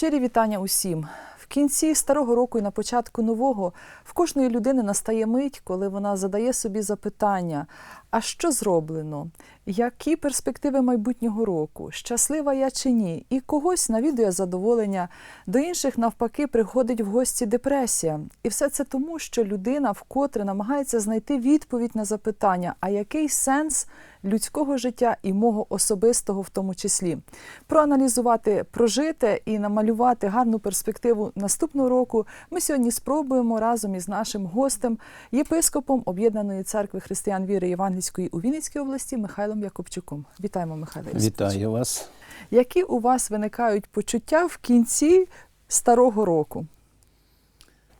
Щирі вітання усім. В кінці старого року і на початку нового в кожної людини настає мить, коли вона задає собі запитання: а що зроблено? Які перспективи майбутнього року? Щаслива я чи ні? І когось навідує задоволення, до інших навпаки приходить в гості депресія. І все це тому, що людина вкотре намагається знайти відповідь на запитання, а який сенс людського життя і мого особистого в тому числі. Проаналізувати прожите і намалювати гарну перспективу наступного року ми сьогодні спробуємо разом із нашим гостем, єпископом Об'єднаної церкви християн віри Євангельської у Вінницькій області Михайлом Якубчуком. Вітаємо, Михайло. Вітаю вас. Які у вас виникають почуття в кінці старого року?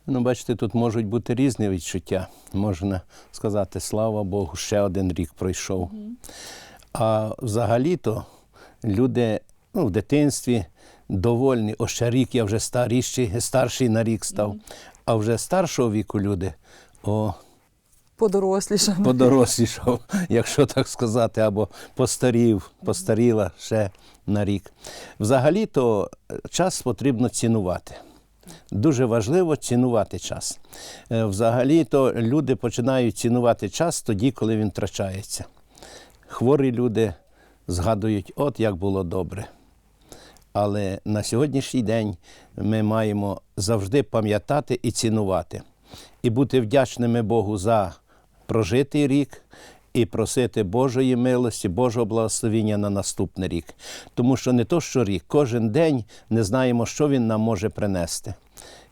Ну, бачите, тут можуть бути різні відчуття. Можна сказати, слава Богу, ще один рік пройшов. А взагалі-то люди ну, в дитинстві довольні. О, ще рік я вже старіший, старший на рік став. А вже старшого віку люди о, Подорослішали. подорослішав, якщо так сказати, або постарів, постаріла ще на рік. Взагалі-то е, час потрібно цінувати. Дуже важливо цінувати час. Е, Взагалі-то люди починають цінувати час тоді, коли він втрачається. Хворі люди згадують, от як було добре. Але на сьогоднішній день ми маємо завжди пам'ятати і цінувати, і бути вдячними Богу за прожитий рік і просити Божої милості, Божого благословіння на наступний рік. Тому що не то, що рік, кожен день не знаємо, що він нам може принести.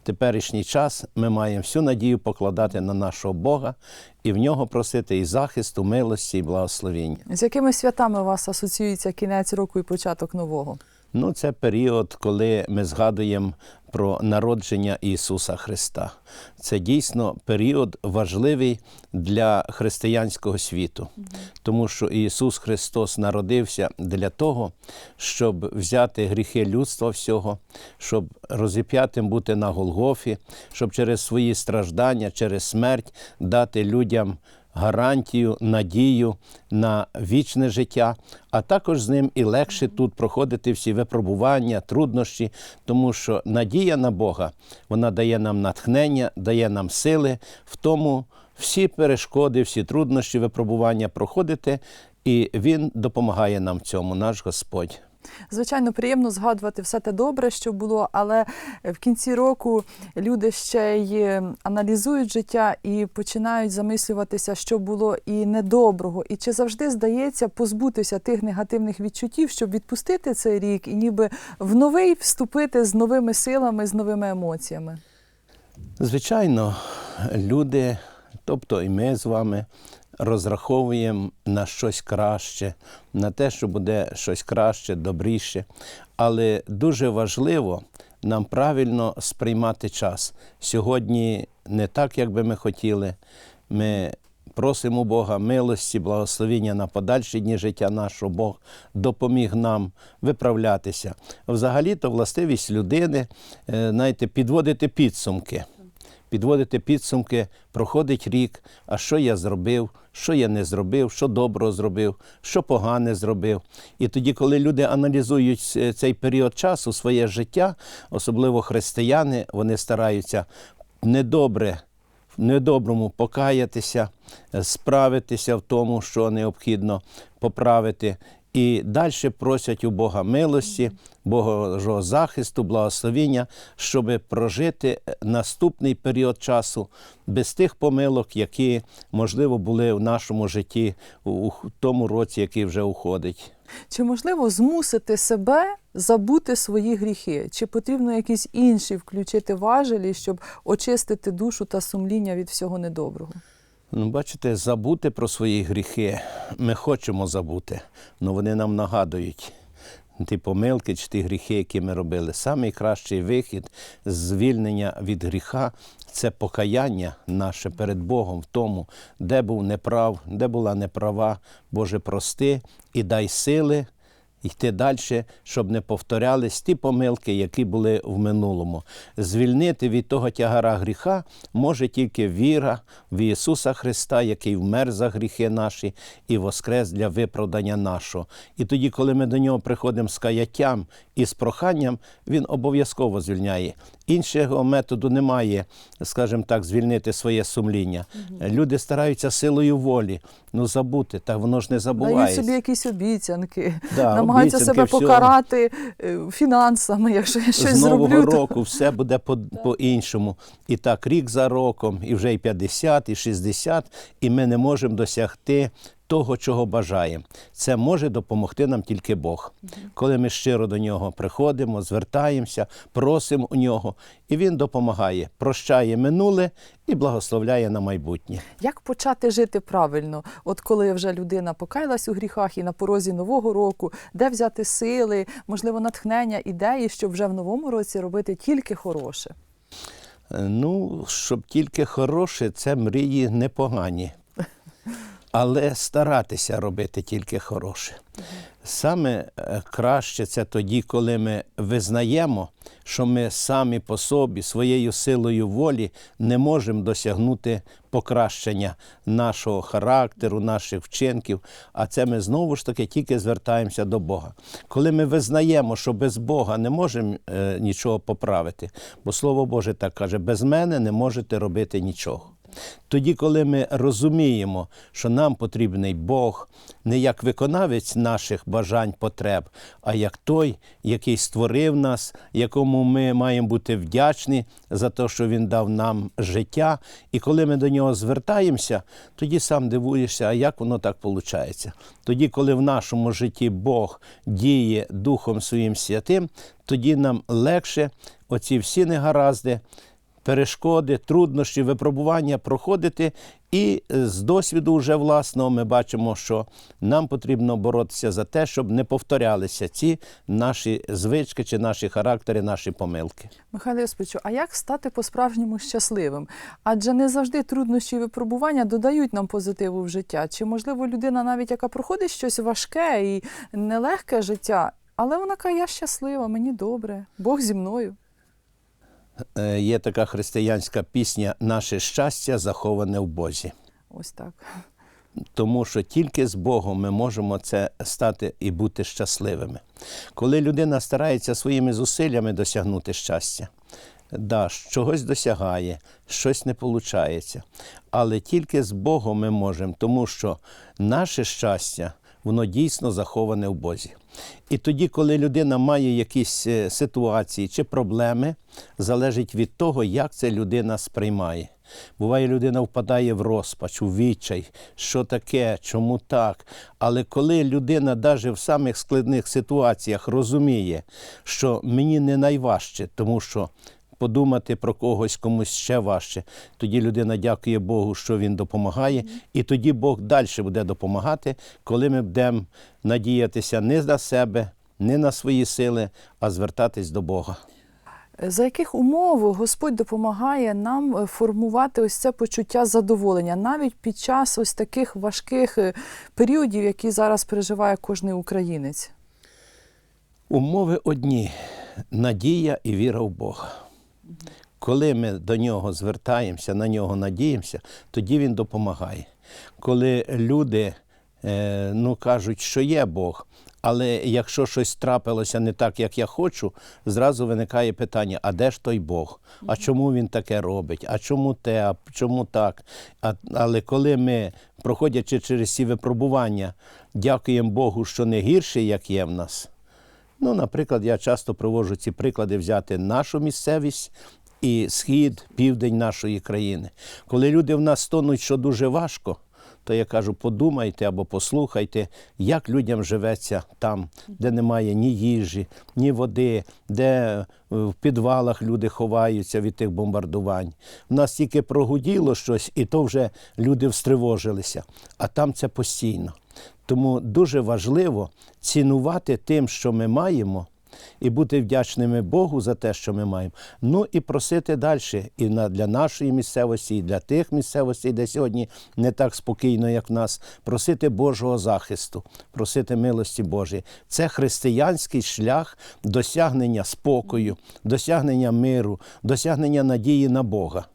Теперішній час ми маємо всю надію покладати на нашого Бога і в нього просити і захисту, милості, і благословіння. З якими святами у вас асоціюється кінець року і початок нового? Ну, це період, коли ми згадуємо про народження Ісуса Христа. Це дійсно період важливий для християнського світу, тому що Ісус Христос народився для того, щоб взяти гріхи людства всього, щоб розіп'ятим бути на Голгофі, щоб через свої страждання, через смерть дати людям гарантію, надію на вічне життя, а також з ним і легше тут проходити всі випробування, труднощі, тому що надія на Бога вона дає нам натхнення, дає нам сили в тому всі перешкоди, всі труднощі, випробування проходити, і Він допомагає нам в цьому, наш Господь. Звичайно, приємно згадувати все те добре, що було, але в кінці року люди ще й аналізують життя і починають замислюватися, що було і недоброго, і чи завжди здається позбутися тих негативних відчуттів, щоб відпустити цей рік і ніби в новий вступити з новими силами, з новими емоціями. Звичайно, люди, тобто і ми з вами, розраховуємо на щось краще, на те, що буде щось краще, добріше. Але дуже важливо нам правильно сприймати час. Сьогодні не так, як би ми хотіли. Ми просимо Бога милості, благословіння на подальші дні життя нашого. Бог допоміг нам виправлятися. Взагалі-то властивість людини, е, знаєте, підводити підсумки підводити підсумки, проходить рік, а що я зробив, що я не зробив, що добро зробив, що погане зробив. І тоді, коли люди аналізують цей період часу, своє життя, особливо християни, вони стараються недобре. Недоброму покаятися, справитися в тому, що необхідно поправити, і далі просять у Бога милості, Божого захисту, благословіння, щоб прожити наступний період часу без тих помилок, які, можливо, були в нашому житті у тому році, який вже уходить. Чи можливо змусити себе забути свої гріхи? Чи потрібно якісь інші включити важелі, щоб очистити душу та сумління від всього недоброго? Ну, бачите, забути про свої гріхи ми хочемо забути, але вони нам нагадують ті помилки чи ті гріхи, які ми робили. Самий кращий вихід звільнення від гріха це покаяння наше перед Богом в тому, де був неправ, де була неправа. Боже, прости і дай сили йти далі, щоб не повторялись ті помилки, які були в минулому. Звільнити від того тягара гріха може тільки віра в Ісуса Христа, який вмер за гріхи наші і воскрес для виправдання нашого. І тоді, коли ми до нього приходимо з каяттям і з проханням, Він обов'язково звільняє. Іншого методу немає, скажімо так, звільнити своє сумління. Люди стараються силою волі. Ну забути, так воно ж не Дають собі якісь обіцянки, Да, намагаються обіцянки, себе всього. покарати е, фінансами, якщо я щось з нового зроблю. то- року все буде по- по-іншому. І так, рік за роком, і вже і 50, і 60, і ми не можемо досягти того, чого бажаємо. Це може допомогти нам тільки Бог. Коли ми щиро до нього приходимо, звертаємося, просимо у нього, і він допомагає, прощає минуле і благословляє на майбутнє. Як почати жити правильно? От коли вже людина покаялась у гріхах і на порозі нового року, де взяти сили, можливо, натхнення, ідеї, щоб вже в новому році робити тільки хороше. Е, Ну, щоб тільки хороше, це мрії непогані. Але старатися робити тільки хороше. Саме е, краще це тоді, коли ми визнаємо, що ми самі по собі, своєю силою волі не можемо досягнути покращення нашого характеру, наших вчинків. А це ми знову ж таки тільки звертаємося до Бога. Коли ми визнаємо, що без Бога не можемо е, нічого поправити, бо Слово Боже так каже: без мене не можете робити нічого. Тоді, коли ми розуміємо, що нам потрібний Бог не як виконавець наших бажань, потреб, а як той, який створив нас, якому ми маємо бути вдячні за те, що Він дав нам життя. І коли ми до нього звертаємося, тоді сам дивуєшся, а як воно так виходить. Тоді, коли в нашому житті Бог діє Духом Своїм Святим, тоді нам легше оці всі негаразди перешкоди, труднощі, випробування проходити. І е, з досвіду вже власного ми бачимо, що нам потрібно боротися за те, щоб не повторялися ці наші звички чи наші характери, наші помилки. Михайло Йосиповичу, а як стати по-справжньому щасливим? Адже не завжди труднощі і випробування додають нам позитиву в життя. Чи можливо людина, навіть яка проходить щось важке і нелегке життя, але вона каже, я щаслива, мені добре, Бог зі мною. Е, Є така християнська пісня Наше щастя заховане в Бозі. Ось так. Тому що тільки з Богом ми можемо це стати і бути щасливими. Коли людина старається своїми зусиллями досягнути щастя, да, чогось досягає, щось не виходить. Але тільки з Богом ми можемо, тому що наше щастя, воно дійсно заховане в Бозі. І тоді, коли людина має якісь е, ситуації чи проблеми, залежить від того, як це людина сприймає. Буває, людина впадає в розпач, у відчай, що таке, чому так. Але коли людина навіть в самих складних ситуаціях розуміє, що мені не найважче, тому що подумати про когось комусь ще важче, тоді людина дякує Богу, що він допомагає, і тоді Бог далі буде допомагати, коли ми будемо надіятися не на себе, не на свої сили, а звертатись до Бога. За яких умов Господь допомагає нам е, формувати ось це почуття задоволення навіть під час ось таких важких е, періодів, які зараз переживає кожний українець? Умови одні надія і віра в Бога. Коли ми до нього звертаємося, на нього надіємося, тоді він допомагає. Коли люди е, ну, кажуть, що є Бог, але якщо щось трапилося не так, як я хочу, зразу виникає питання: а де ж той Бог? А чому він таке робить? А чому те, а чому так? А, але коли ми, проходячи через ці випробування, дякуємо Богу, що не гірше, як є в нас. Ну, наприклад, я часто проводжу ці приклади взяти нашу місцевість і схід, південь нашої країни. Коли люди в нас тонуть, що дуже важко, то я кажу, подумайте або послухайте, як людям живеться там, де немає ні їжі, ні води, де е, в підвалах люди ховаються від тих бомбардувань. У нас тільки прогуділо щось, і то вже люди встривожилися, а там це постійно. Тому дуже важливо цінувати тим, що ми маємо, і бути вдячними Богу за те, що ми маємо. Ну і просити далі і для нашої місцевості, і для тих місцевостей, де сьогодні не так спокійно, як в нас, просити Божого захисту, просити милості Божої. Це християнський шлях досягнення спокою, досягнення миру, досягнення надії на Бога.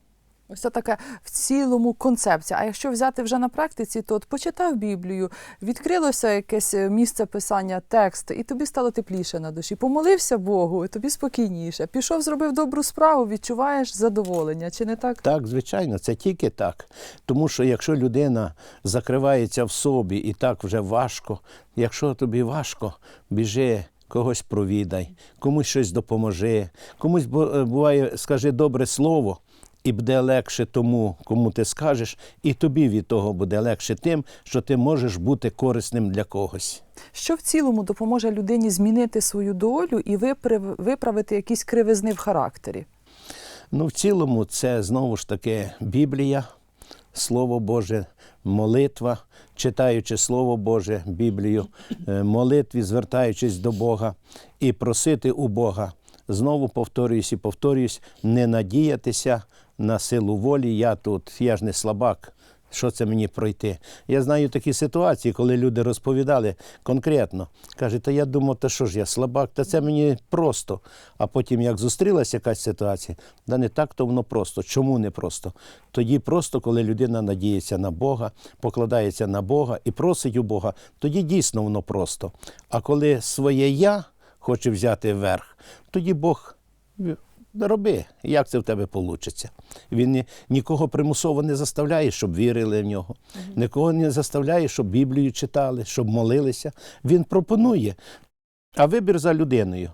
Ось це таке в цілому концепція. А якщо взяти вже на практиці, то от почитав Біблію, відкрилося якесь е, місце писання, текст, і тобі стало тепліше на душі. Помолився Богу, і тобі спокійніше. Пішов, зробив добру справу, відчуваєш задоволення. Чи не так? Так, звичайно, це тільки так. Тому що якщо людина закривається в собі і так вже важко, якщо тобі важко, біжи. Когось провідай, комусь щось допоможи, комусь е, буває, скажи добре слово, і буде легше тому, кому ти скажеш, і тобі від того буде легше тим, що ти можеш бути корисним для когось. Що в цілому допоможе людині змінити свою долю і виправ- виправити якісь кривизни в характері? Ну, в цілому, це знову ж таки Біблія, Слово Боже, молитва, читаючи Слово Боже, Біблію, е, молитві, звертаючись до Бога і просити у Бога. Знову повторююсь і повторююсь, не надіятися на силу волі. Я тут, я ж не слабак. Що це мені пройти? Я знаю такі ситуації, коли люди розповідали конкретно. Каже, та я думав, та що ж я слабак, та це мені просто. А потім, як зустрілася якась ситуація, да не так то воно просто. Чому не просто? Тоді просто, коли людина надіється на Бога, покладається на Бога і просить у Бога, тоді дійсно воно просто. А коли своє я хоче взяти вверх, тоді Бог роби, як це в тебе вийде. Він ні, нікого примусово не заставляє, щоб вірили в нього, нікого не заставляє, щоб Біблію читали, щоб молилися. Він пропонує. А вибір за людиною.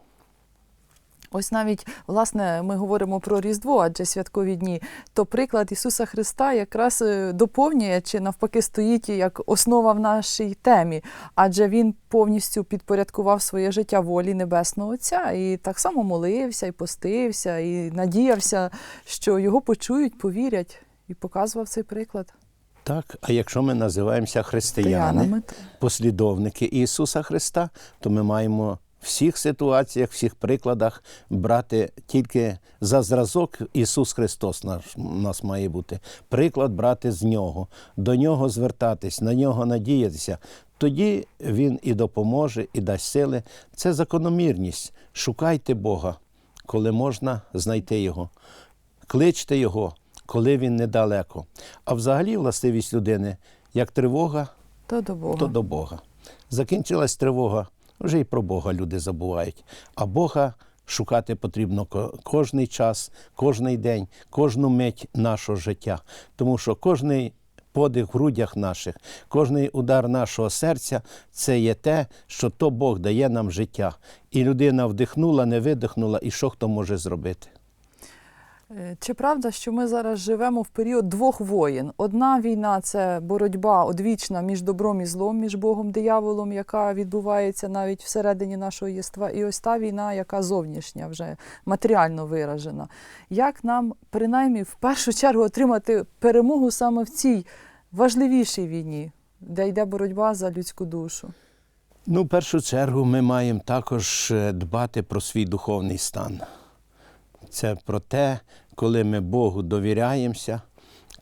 Ось навіть власне ми говоримо про Різдво, адже святкові дні. То приклад Ісуса Христа якраз е, доповнює чи навпаки стоїть як основа в нашій темі, адже він повністю підпорядкував своє життя волі Небесного Отця і так само молився, і постився, і надіявся, що його почують, повірять, і показував цей приклад. Так, а якщо ми називаємося християни, послідовники Ісуса Христа, то ми маємо всіх ситуаціях, всіх прикладах брати тільки за зразок Ісус Христос наш, нас має бути. Приклад брати з Нього, до Нього звертатись, на Нього надіятися. Тоді Він і допоможе, і дасть сили. Це закономірність. Шукайте Бога, коли можна знайти Його. Кличте Його, коли Він недалеко. А взагалі властивість людини, як тривога, То до Бога. то до Бога. Закінчилась тривога, вже і про Бога люди забувають. А Бога шукати потрібно кожний час, кожний день, кожну мить нашого життя. Тому що кожний подих в грудях наших, кожний удар нашого серця це є те, що то Бог дає нам життя. І людина вдихнула, не видихнула, і що хто може зробити? Е, Чи правда, що ми зараз живемо в період двох воєн? Одна війна це боротьба одвічна між добром і злом, між Богом дияволом, яка відбувається навіть всередині нашого єства, і ось та війна, яка зовнішня, вже матеріально виражена. Як нам принаймні в першу чергу отримати перемогу саме в цій важливішій війні, де йде боротьба за людську душу? Ну, в першу чергу, ми маємо також е, дбати про свій духовний стан. Це про те, коли ми Богу довіряємося,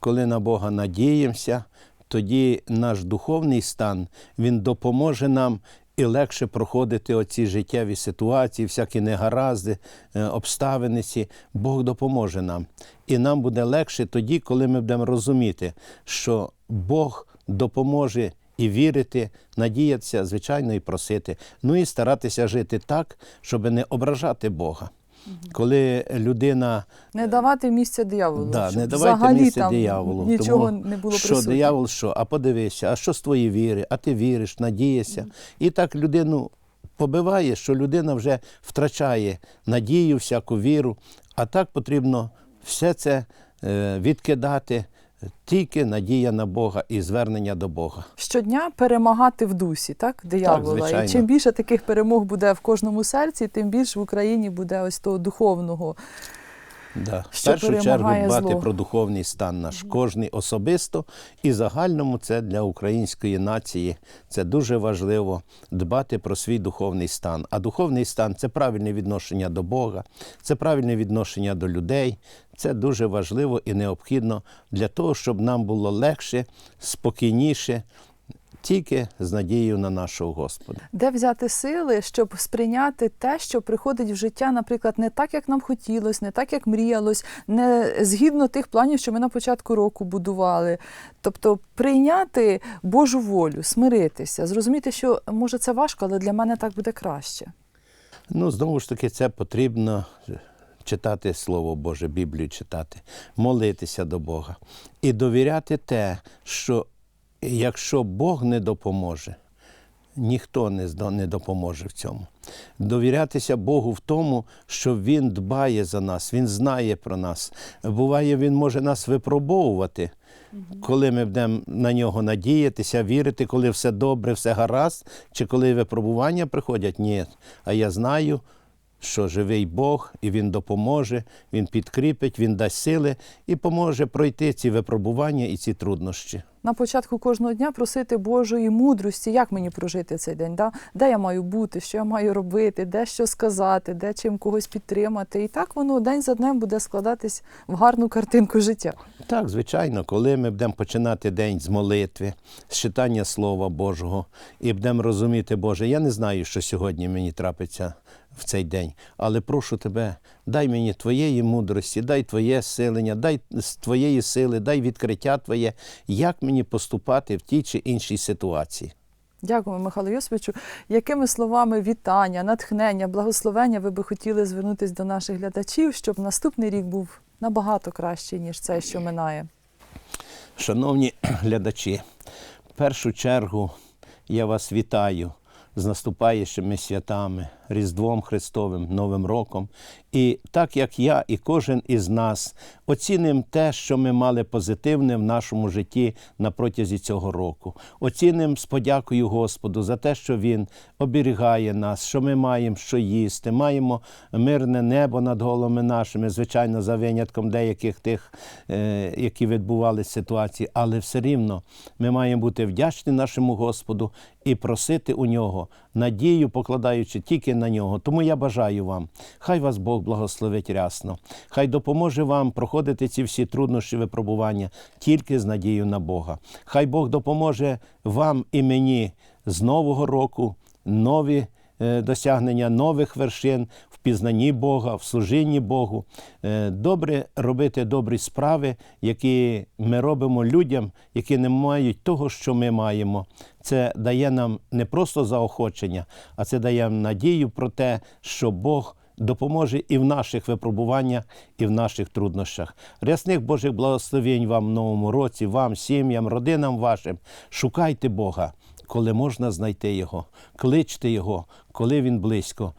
коли на Бога надіємося, тоді наш духовний стан він допоможе нам і легше проходити оці життєві ситуації, всякі негаразди, е, обставини. ці. Бог допоможе нам. І нам буде легше тоді, коли ми будемо розуміти, що Бог допоможе і вірити, надіятися, звичайно, і просити. Ну і старатися жити так, щоб не ображати Бога. Коли людина Не давати місця дияволу. да, щоб не давайте взагалі місце там дияволу. Нічого тому, не було що диявол, що? А подивися, а що з твоєї віри? А ти віриш, надієшся. І так людину побиває, що людина вже втрачає надію, всяку віру. А так потрібно все це е, відкидати. Тільки надія на Бога і звернення до Бога. щодня перемагати в дусі, так, диявола. звичайно. і чим більше таких перемог буде в кожному серці, тим більше в Україні буде ось того духовного Да. В першу чергу дбати зло. про духовний стан наш, кожний особисто і загальному це для української нації. Це дуже важливо дбати про свій духовний стан. А духовний стан це правильне відношення до Бога, це правильне відношення до людей. Це дуже важливо і необхідно для того, щоб нам було легше, спокійніше, тільки з надією на нашого Господа. Де взяти сили, щоб сприйняти те, що приходить в життя, наприклад, не так, як нам хотілося, не так, як мріялось, не згідно тих планів, що ми на початку року будували. Тобто прийняти Божу волю, смиритися, зрозуміти, що може це важко, але для мене так буде краще. Ну, знову ж таки, це потрібно читати Слово Боже, Біблію читати, молитися до Бога і довіряти те, що якщо Бог не допоможе, ніхто не допоможе в цьому. Довірятися Богу в тому, що Він дбає за нас, Він знає про нас. Буває, Він може нас випробовувати, коли ми будемо на нього надіятися, вірити, коли все добре, все гаразд, чи коли випробування приходять, ні. А я знаю, що живий Бог, і Він допоможе, Він підкріпить, Він дасть сили і поможе пройти ці випробування і ці труднощі. На початку кожного дня просити Божої мудрості, як мені прожити цей день, да? де я маю бути, що я маю робити, де що сказати, де чим когось підтримати. І так воно день за днем буде складатись в гарну картинку життя. Так, звичайно, коли ми будемо починати день з молитви, з читання Слова Божого, і будемо розуміти, Боже, я не знаю, що сьогодні мені трапиться в цей день, але прошу тебе, дай мені твоєї мудрості, дай твоє силення, дай твоєї сили, дай відкриття Твоє, як мені поступати в тій чи іншій ситуації. Дякуємо, Михайло Йосиповичу. Якими словами вітання, натхнення, благословення ви би хотіли звернутися до наших глядачів, щоб наступний рік був набагато кращий, ніж цей, що минає? Шановні глядачі, в першу чергу я вас вітаю з наступаючими святами, Різдвом Христовим, Новим роком. І так як я і кожен із нас оцінимо те, що ми мали позитивне в нашому житті на протязі цього року. Оцінимо з подякою Господу за те, що Він оберігає нас, що ми маємо що їсти, маємо мирне небо над головами нашими, звичайно, за винятком деяких тих, е, які відбувалися ситуації, але все рівно ми маємо бути вдячні нашому Господу і просити у нього, надію покладаючи тільки на нього. Тому я бажаю вам, хай вас Бог благословить рясно, хай допоможе вам проходити ці всі труднощі випробування тільки з надією на Бога. Хай Бог допоможе вам і мені з нового року нові е, досягнення нових вершин пізнанні Бога, в служінні Богу. Е, Добре робити добрі справи, які ми робимо людям, які не мають того, що ми маємо. Це дає нам не просто заохочення, а це дає надію про те, що Бог допоможе і в наших випробуваннях, і в наших труднощах. Рясних Божих благословень вам в новому році, вам, сім'ям, родинам вашим. Шукайте Бога, коли можна знайти Його, кличте Його, коли Він близько.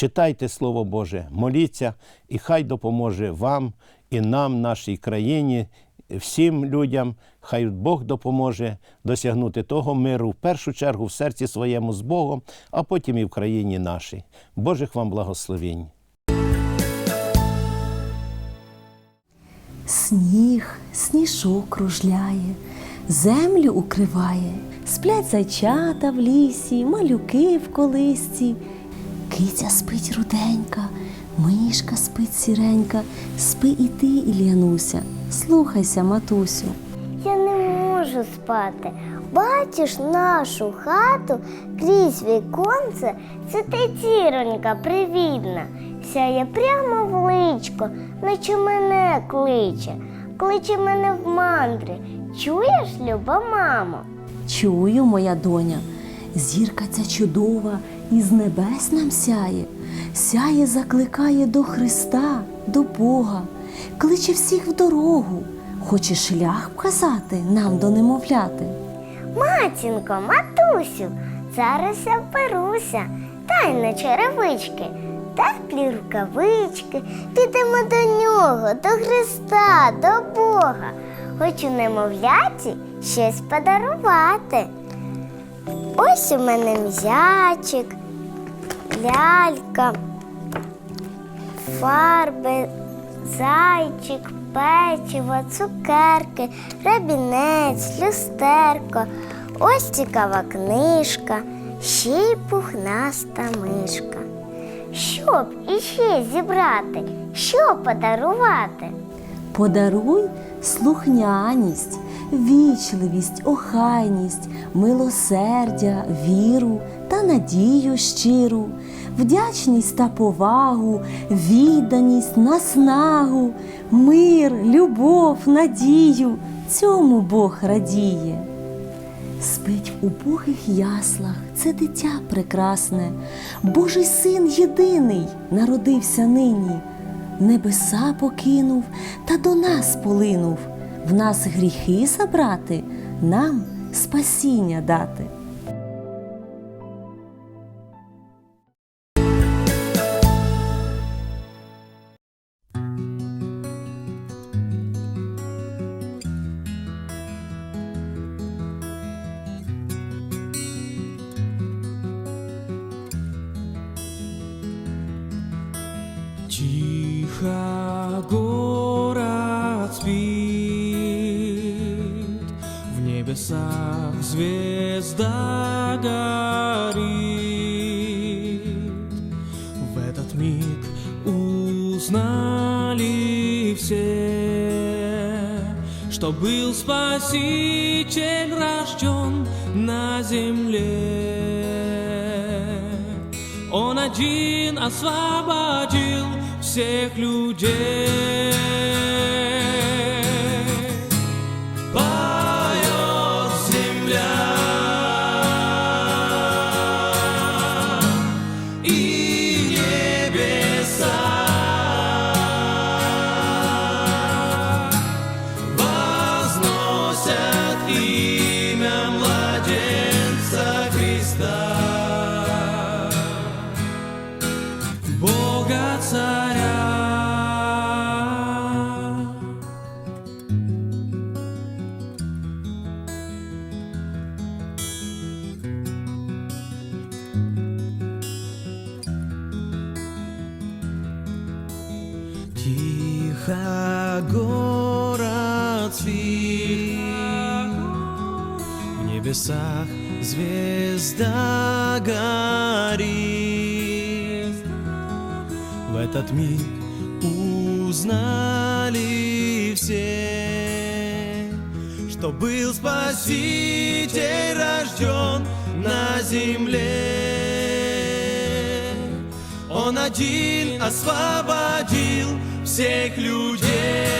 Читайте Слово Боже, моліться, і хай допоможе вам і нам, нашій країні, всім людям. Хай Бог допоможе досягнути того миру в першу чергу в серці своєму з Богом, а потім і в країні нашій. Божих вам благословінь. Сніг, сніжок кружляє, землю укриває, сплять зайчата в лісі, малюки в колисці. Киця спить руденька, мишка спить сіренька, спи і ти, Іллянуся, слухайся, матусю. Я не можу спати. Бачиш нашу хату крізь віконце, це ти зіронька привідна, сяє прямо в личко, наче мене кличе, кличе мене в мандри. Чуєш, люба мамо? Чую, моя доня, зірка ця чудова із небес нам сяє, сяє, закликає до Христа, до Бога, кличе всіх в дорогу, хоче шлях вказати нам до немовляти. Матінко, матусю, зараз я вберуся, дай на черевички, теплі рукавички, підемо до нього, до Христа, до Бога. Хочу немовляті щось подарувати. Ось у мене м'ячик, лялька, фарби, зайчик, печиво, цукерки, рабінець, люстерко. Ось цікава книжка, ще й пухнаста мишка. Щоб іще зібрати, що подарувати? Подаруй слухняність, вічливість, охайність, милосердя, віру та надію щиру, вдячність та повагу, відданість, наснагу, мир, любов, надію. Цьому Бог радіє. Спить в убогих яслах це дитя прекрасне, Божий син єдиний народився нині, небеса покинув та до нас полинув, в нас гріхи забрати, нам спасіння дати. Рожден на земле. Он один освободил всех людей. Тихо город спит, в небесах звезда горит. В этот миг узнали все, что был Спаситель рожден на земле. Он один освободил всех людей.